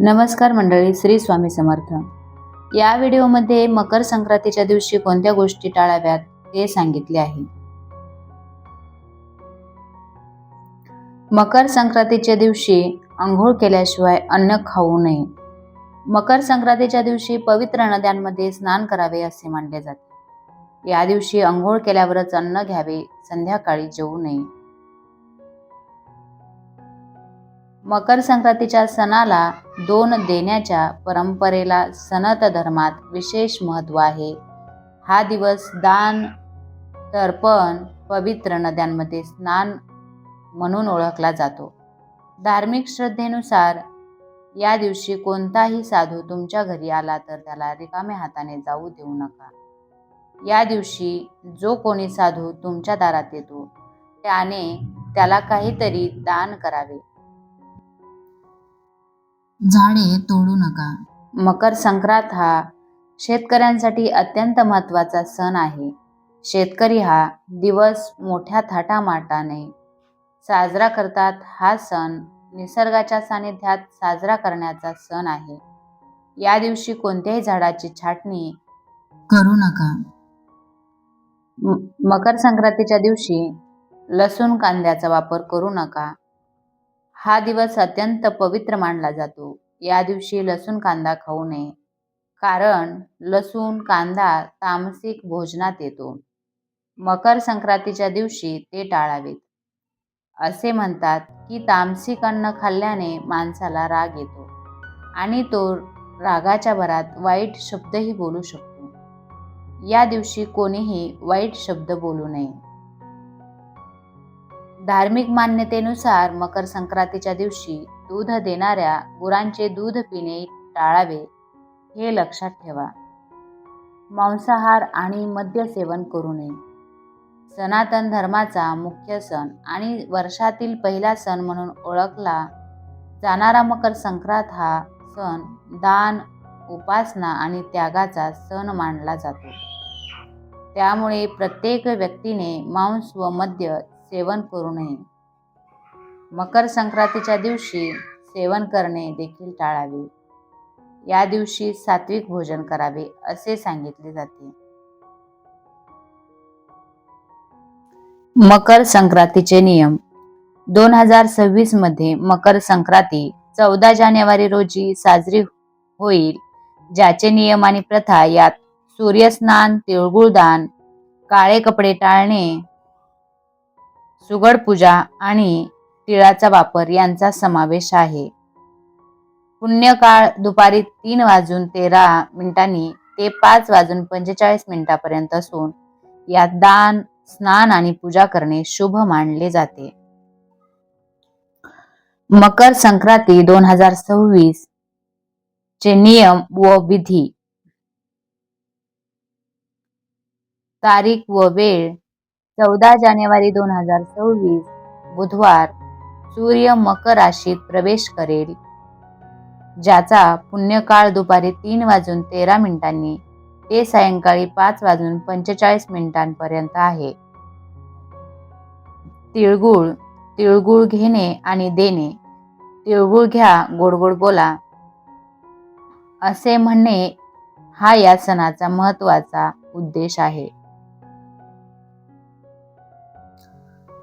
नमस्कार मंडळी श्री स्वामी समर्थ. या व्हिडिओमध्ये मकर संक्रांतीच्या दिवशी कोणत्या गोष्टी टाळाव्यात हे सांगितले आहे. मकर संक्रांतीच्या दिवशी आंघोळ केल्याशिवाय अन्न खाऊ नये. मकर संक्रांतीच्या दिवशी पवित्र नद्यांमध्ये स्नान करावे असे मानले जाते. या दिवशी आंघोळ केल्यावरच अन्न घ्यावे संध्याकाळी जेवू नये. मकर संक्रांतीच्या सणाला दोन देण्याच्या परंपरेला सनत धर्मात विशेष महत्त्व आहे. हा दिवस दान तर्पण पवित्र नद्यांमध्ये स्नान म्हणून ओळखला जातो. धार्मिक श्रद्धेनुसार या दिवशी कोणताही साधू तुमच्या घरी आला तर त्याला रिकाम्या हाताने जाऊ देऊ नका. या दिवशी जो कोणी साधू तुमच्या दारात येतो त्याने त्याला काहीतरी दान करावे. झाडे तोडू नका. मकर संक्रांत हा शेतकऱ्यांसाठी अत्यंत महत्त्वाचा सण आहे. शेतकरी हा दिवस मोठ्या थाटामाटाने साजरा करतात. हा सण निसर्गाच्या सानिध्यात साजरा करण्याचा सण आहे. या दिवशी कोणत्याही झाडाची छाटणी करू नका. मकर संक्रांतीच्या दिवशी लसूण कांद्याचा वापर करू नका. हा दिवस अत्यंत पवित्र मानला जातो. या दिवशी लसूण कांदा खाऊ नये. कारण लसूण कांदा तामसिक भोजनात येतो. मकर संक्रांतीच्या दिवशी ते टाळावेत. असे म्हणतात की तामसिक अन्न खाल्ल्याने माणसाला राग येतो आणि तो रागाच्या भरात वाईट शब्दही बोलू शकतो. या दिवशी कोणीही वाईट शब्द बोलू नये. धार्मिक मान्यतेनुसार मकर संक्रांतीच्या दिवशी दूध देणाऱ्या गुरांचे दूध पिणे टाळावे हे लक्षात ठेवा. मांसाहार आणि मद्य सेवन करू नये. सनातन धर्माचा मुख्य सण आणि वर्षातील पहिला सण म्हणून ओळखला जाणारा मकर संक्रांत हा सण दान उपासना आणि त्यागाचा सण मानला जातो. त्यामुळे प्रत्येक व्यक्तीने मांस व मद्य सेवन करू नये. मकर संक्रांतीच्या दिवशी सेवन करणे देखील टाळावे. या दिवशी सात्विक भोजन करावे असे सांगितले जाते. मकर संक्रांतीचे नियम. दोन हजार सव्वीसमध्ये मकर संक्रांती चौदा जानेवारी रोजी साजरी होईल ज्याचे नियम आणि प्रथा यात सूर्यस्नान तिळगुळ दान काळे कपडे टाळणे सुगड पूजा आणि तिळाचा वापर यांचा समावेश आहे. पुण्यकाळ दुपारी तीन वाजून तेरा मिनिटांनी ते पाच वाजून पंचेचाळीस मिनिटापर्यंत असून यात दान स्नान आणि पूजा करणे शुभ मानले जाते. मकर संक्रांती दोन हजार सव्वीस चे नियम व विधी. तारीख व वेळ चौदा जानेवारी दोन हजार सव्वीस. बुधवार सूर्य मकर राशीत प्रवेश करेल. ज्याचा पुण्यकाळ दुपारी तीन वाजून तेरा मिनिटांनी ते सायंकाळी पाच वाजून पंचेचाळीस मिनिटांपर्यंत आहे. तिळगुळ तिळगुळ घेणे आणि देणे. तिळगुळ घ्या गोड गोड बोला. असे म्हणणे हा या सणाचा महत्त्वाचा उद्देश आहे.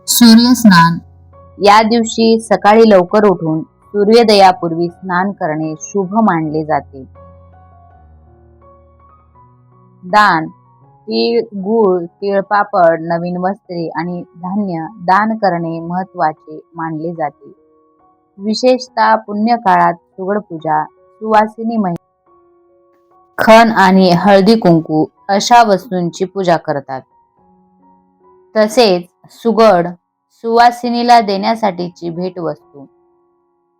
सूर्यस्नान. या दिवशी सकाळी लवकर उठून सूर्योदयापूर्वी स्नान करणे शुभ मानले जाते. दान तीळ गुळ तिळपापड नवीन वस्त्रे आणि धान्य दान करणे महत्त्वाचे मानले जाते. विशेषतः पुण्यकाळात सुगडपूजा सुवासिनी महिला खण आणि हळदी कुंकू अशा वस्तूंची पूजा करतात. तसेच सुगड सुवासिनीला देण्यासाठीची भेटवस्तू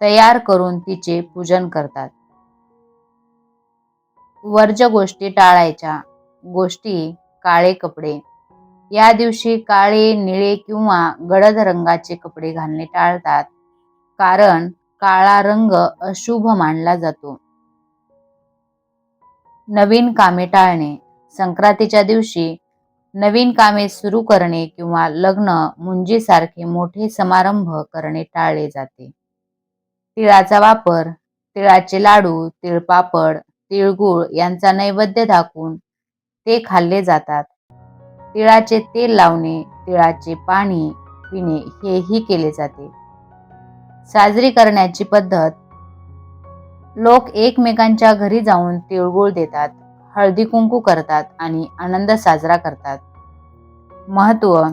तयार करून तिचे पूजन करतात. वर्ज गोष्टी टाळायच्या. गोष्टी काळे कपडे. या दिवशी काळे निळे किंवा गडद रंगाचे कपडे घालणे टाळतात. कारण काळा रंग अशुभ मानला जातो. नवीन कामे टाळणे. संक्रांतीच्या दिवशी नवीन कामे सुरू करणे किंवा लग्न मुंजीसारखे मोठे समारंभ करणे टाळले जाते. तिळाचा वापर तिळाचे लाडू तिळपापड तिळगुळ यांचा नैवेद्य दाखवून ते खाल्ले जातात. तिळाचे तेल लावणे तिळाचे पाणी पिणे हेही केले जाते. साजरी करण्याची पद्धत लोक एकमेकांच्या घरी जाऊन तिळगुळ देतात. हळदी कुंकू करतात आणि आनंद साजरा करतात. महत्त्व.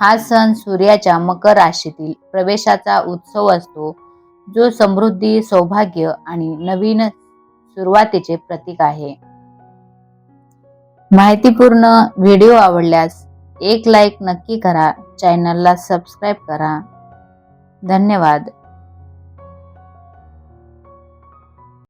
हा सण सूर्याच्या मकर राशीतील प्रवेशाचा उत्सव असतो जो समृद्धी सौभाग्य आणि नवीन सुरुवातीचे प्रतीक आहे. माहितीपूर्ण व्हिडिओ आवडल्यास एक लाईक नक्की करा चॅनलला सबस्क्राईब करा. धन्यवाद.